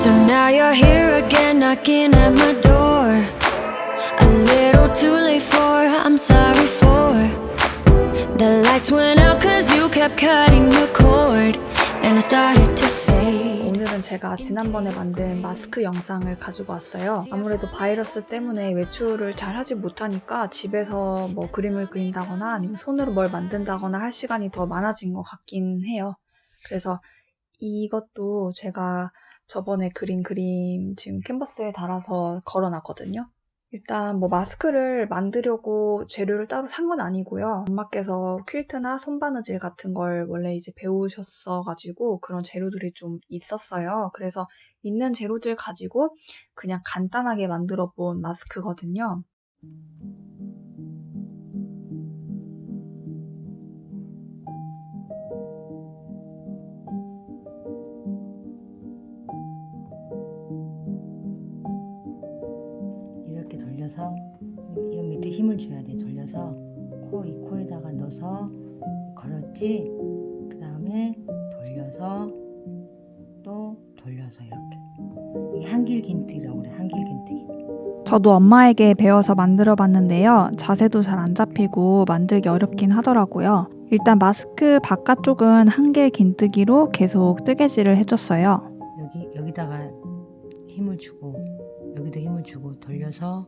So now you're here again, knocking at my door. A little too late for, I'm sorry for. The lights went out cause you kept cutting the cord. And I started to. 오늘은 제가 지난번에 만든 마스크 영상을 가지고 왔어요. 아무래도 바이러스 때문에 외출을 잘 하지 못하니까 집에서 뭐 그림을 그린다거나 아니면 손으로 뭘 만든다거나 할 시간이 더 많아진 것 같긴 해요. 그래서 이것도 제가 저번에 그린 그림 지금 캔버스에 달아서 걸어놨거든요. 일단 뭐 마스크를 만들려고 재료를 따로 산 건 아니고요. 엄마께서 퀼트나 손바느질 같은 걸 원래 이제 배우셨어가지고 그런 재료들이 좀 있었어요. 그래서 있는 재료들 가지고 그냥 간단하게 만들어 본 마스크거든요. 이 이 힘을 줘야 돼. 돌려서 코 이 코에다가 넣어서 걸었지. 그 다음에 돌려서 또 돌려서 이렇게. 이게 한길 긴뜨기라고 그래. 한길 긴뜨기. 저도 엄마에게 배워서 만들어 봤는데요. 자세도 잘 안 잡히고 만들기 어렵긴 하더라고요. 일단 마스크 바깥쪽은 한길 긴뜨기로 계속 뜨개질을 해줬어요. 여기 여기다가 힘을 주고 여기도 힘을 주고 돌려서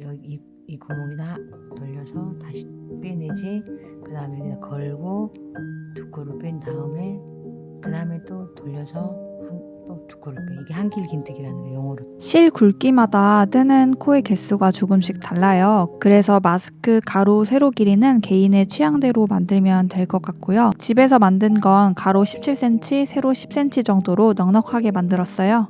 여기 이, 이 구멍에다 돌려서 다시 빼내지. 그 다음에 여기다 걸고 두 코를 뺀 다음에 그 다음에 또 돌려서 한, 또두 코를 빼. 이게 한길 긴뜨기라는 게 영어로. 실 굵기마다 뜨는 코의 개수가 조금씩 달라요. 그래서 마스크 가로, 세로 길이는 개인의 취향대로 만들면 될 것 같고요. 집에서 만든 건 가로 17cm, 세로 10cm 정도로 넉넉하게 만들었어요.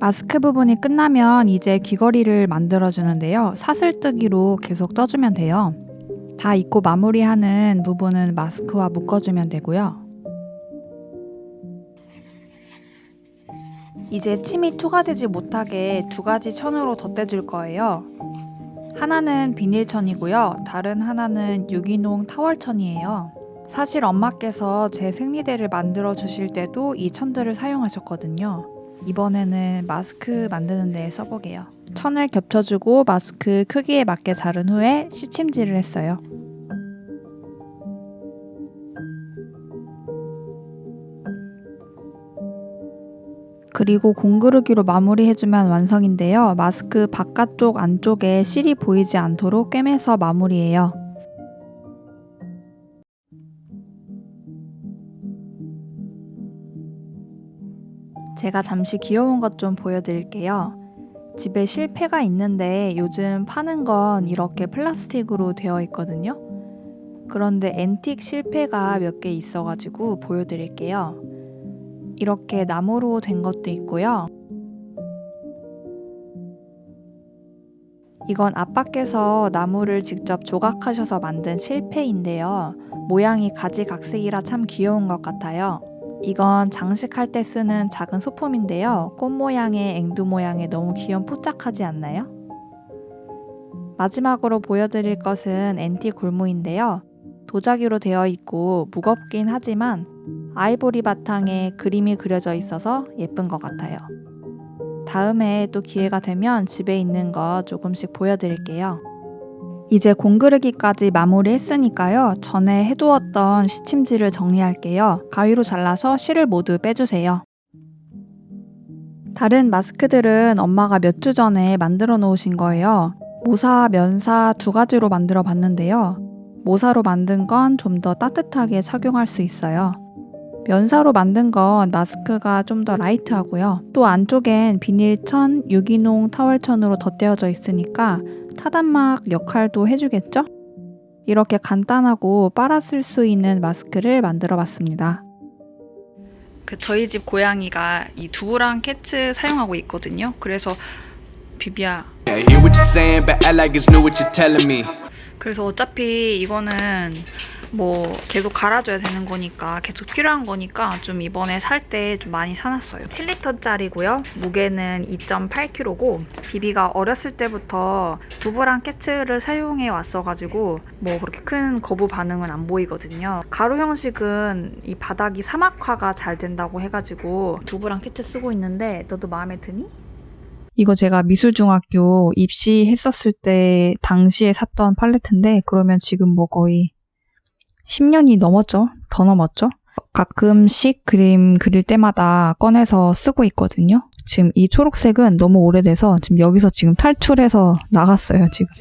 마스크 부분이 끝나면 이제 귀걸이를 만들어주는데요. 사슬뜨기로 계속 떠주면 돼요. 다 입고 마무리하는 부분은 마스크와 묶어주면 되고요. 이제 침이 투과되지 못하게 두 가지 천으로 덧대줄 거예요. 하나는 비닐천이고요. 다른 하나는 유기농 타월천이에요. 사실 엄마께서 제 생리대를 만들어 주실 때도 이 천들을 사용하셨거든요. 이번에는 마스크 만드는 데 써보게요. 천을 겹쳐주고 마스크 크기에 맞게 자른 후에 시침질을 했어요. 그리고 공그르기로 마무리해주면 완성인데요. 마스크 바깥쪽 안쪽에 실이 보이지 않도록 꿰매서 마무리해요. 제가 잠시 귀여운 것 좀 보여드릴게요. 집에 실패가 있는데 요즘 파는 건 이렇게 플라스틱으로 되어 있거든요. 그런데 앤틱 실패가 몇 개 있어가지고 보여드릴게요. 이렇게 나무로 된 것도 있고요. 이건 아빠께서 나무를 직접 조각하셔서 만든 실패인데요. 모양이 가지각색이라 참 귀여운 것 같아요. 이건 장식할 때 쓰는 작은 소품인데요. 꽃 모양의 앵두 모양의 너무 귀여운 포착하지 않나요? 마지막으로 보여드릴 것은 앤티 골무인데요. 도자기로 되어 있고 무겁긴 하지만 아이보리 바탕에 그림이 그려져 있어서 예쁜 것 같아요. 다음에 또 기회가 되면 집에 있는 거 조금씩 보여드릴게요. 이제 공그르기까지 마무리했으니까요. 전에 해두었던 시침지를 정리할게요. 가위로 잘라서 실을 모두 빼주세요. 다른 마스크들은 엄마가 몇 주 전에 만들어 놓으신 거예요. 모사, 면사 두 가지로 만들어 봤는데요. 모사로 만든 건 좀 더 따뜻하게 착용할 수 있어요. 면사로 만든 건 마스크가 좀 더 라이트하고요. 또 안쪽엔 비닐천, 유기농 타월천으로 덧대어져 있으니까 차단막 역할도 해주겠죠? 이렇게 간단하고 빨아 쓸 수 있는 마스크를 만들어 봤습니다. 그 저희 집 고양이가 이 두부랑 캐츠 사용하고 있거든요. 그래서 비비야. 그래서 어차피 이거는 뭐 계속 갈아줘야 되는 거니까 계속 필요한 거니까 좀 이번에 살 때 좀 많이 사놨어요. 7리터짜리고요. 무게는 2.8kg고 비비가 어렸을 때부터 두부랑 깨츠를 사용해 왔어가지고 뭐 그렇게 큰 거부 반응은 안 보이거든요. 가루 형식은 이 바닥이 사막화가 잘 된다고 해가지고 두부랑 깨츠 쓰고 있는데 너도 마음에 드니? 이거 제가 미술중학교 입시했었을 때 당시에 샀던 팔레트인데 그러면 지금 뭐 거의 10년이 넘었죠? 더 넘었죠? 가끔씩 그림 그릴 때마다 꺼내서 쓰고 있거든요. 지금 이 초록색은 너무 오래돼서 지금 여기서 지금 탈출해서 나갔어요, 지금.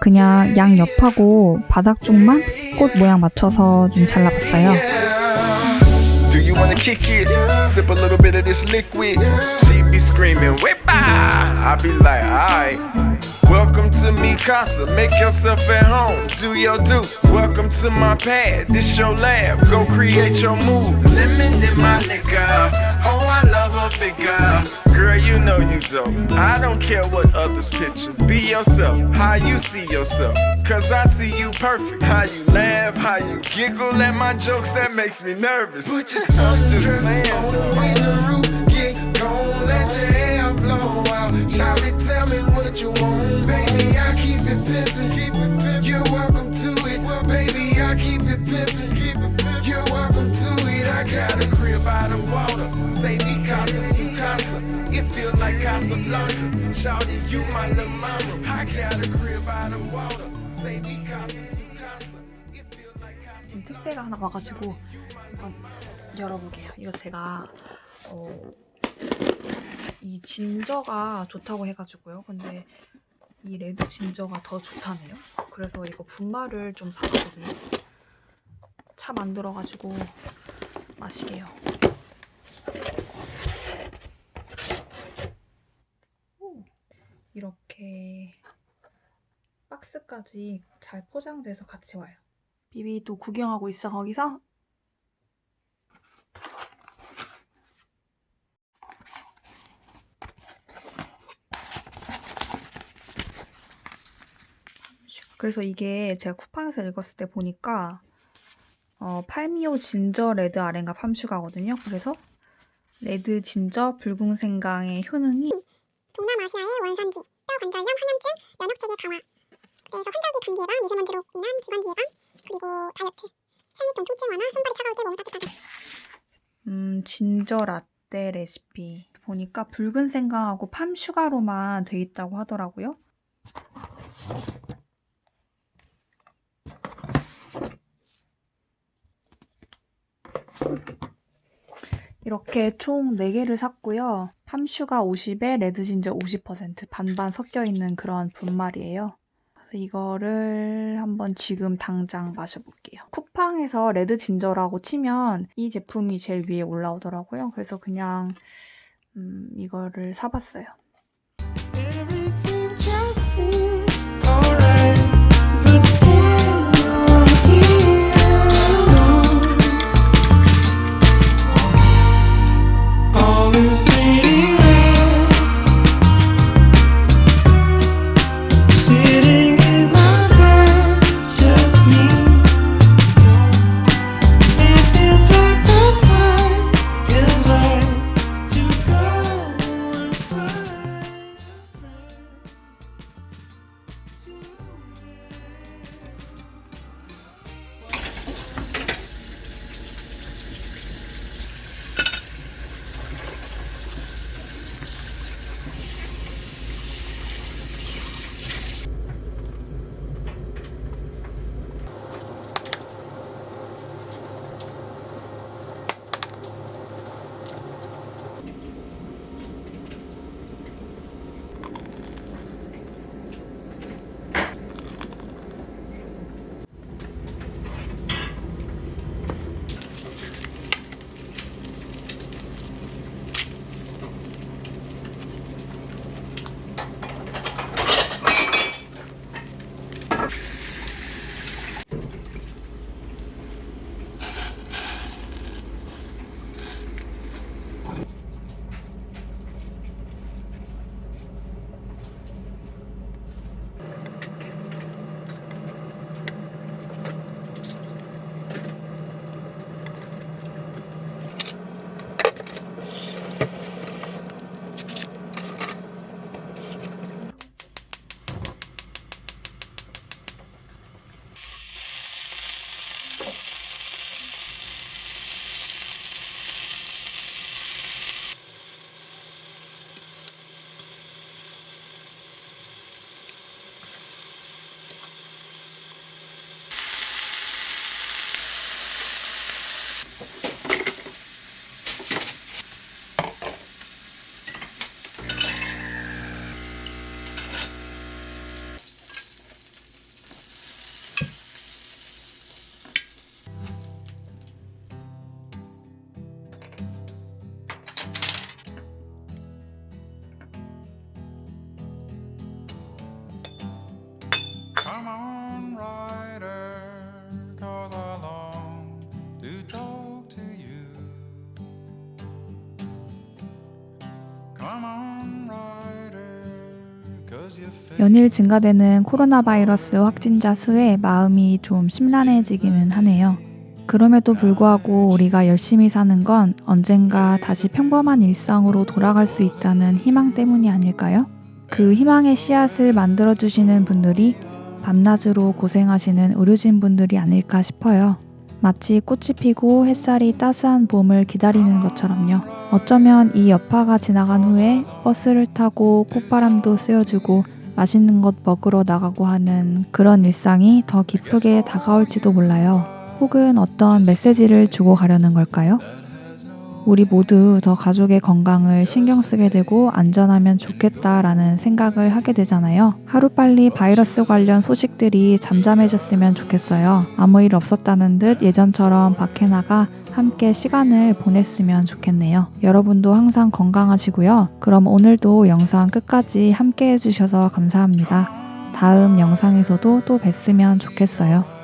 그냥 양 옆하고 바닥 쪽만 꽃 모양 맞춰서 좀 잘라봤어요. Do you wanna kick it? Sip a little bit of this liquid. She be screaming, whip I be like, alright. Welcome to me casa, make yourself at home, do your do. Welcome to my pad, this your lab, go create your move. Lemon in my liquor, oh I love a figure. Girl, you know you dope. I don't care what others picture. Be yourself, how you see yourself. Cause I see you perfect. How you laugh, how you giggle at my jokes, that makes me nervous. Put your sundress on what you want, baby. I keep it pimpin', it. You're welcome to it, baby. I keep it pimpin', it. You're welcome to it. I got a crib by the water, say me casa su casa. It feel like Casablanca. Shawty, you my little mama. I got a crib by the water, say me casa su casa. It feel like. 지금 택배가 하나 와가지고 한번 열어보게요. 이거 제가 어, 이 진저가 좋다고 해가지고요. 근데 이 레드 진저가 더 좋다네요. 그래서 이거 분말을 좀 사봤거든요. 차 만들어가지고 마시게요. 오, 이렇게 박스까지 잘 포장돼서 같이 와요. 비비 또 구경하고 있어 거기서? 그래서 이게 제가 쿠팡에서 읽었을 때 보니까 어, 팔미오 진저 레드 아렌가 팜슈가거든요. 그래서 레드 진저 붉은 생강의 효능이 동남아시아의 원산지, 뼈 관절염, 항염증, 면역 체계 강화. 그래서 환절기 감기 예방, 미세먼지로 인한 기관지 예방, 그리고 다이어트, 생리통 통증 완화, 손발이 차가울 때몸 따뜻하다. 음, 진저 라떼 레시피 보니까 붉은 생강하고 팜 슈가로만 돼 있다고 하더라고요. 이렇게 총 4개를 샀고요. 팜슈가 50에 레드진저 50% 반반 섞여 있는 그런 분말이에요. 그래서 이거를 한번 지금 당장 마셔볼게요. 쿠팡에서 레드 진저라고 치면 이 제품이 제일 위에 올라오더라고요. 그래서 그냥 음, 이거를 사봤어요. Come on, rider, cause I long to talk to you. Come on, rider, cause you 연일 증가되는 코로나 바이러스 확진자 수에 마음이 좀 심란해지기는 하네요. 그럼에도 불구하고 우리가 열심히 사는 건 언젠가 다시 평범한 일상으로 돌아갈 수 있다는 희망 때문이 아닐까요? 그 희망의 씨앗을 만들어주시는 분들이 밤낮으로 고생하시는 의료진 분들이 아닐까 싶어요. 마치 꽃이 피고 햇살이 따스한 봄을 기다리는 것처럼요. 어쩌면 이 여파가 지나간 후에 버스를 타고 콧바람도 쐬어주고 맛있는 것 먹으러 나가고 하는 그런 일상이 더 기쁘게 다가올지도 몰라요. 혹은 어떤 메시지를 주고 가려는 걸까요? 우리 모두 더 가족의 건강을 신경 쓰게 되고 안전하면 좋겠다라는 생각을 하게 되잖아요. 하루빨리 바이러스 관련 소식들이 잠잠해졌으면 좋겠어요. 아무 일 없었다는 듯 예전처럼 밖에 나가 함께 시간을 보냈으면 좋겠네요. 여러분도 항상 건강하시고요. 그럼 오늘도 영상 끝까지 함께 해주셔서 감사합니다. 다음 영상에서도 또 뵀으면 좋겠어요.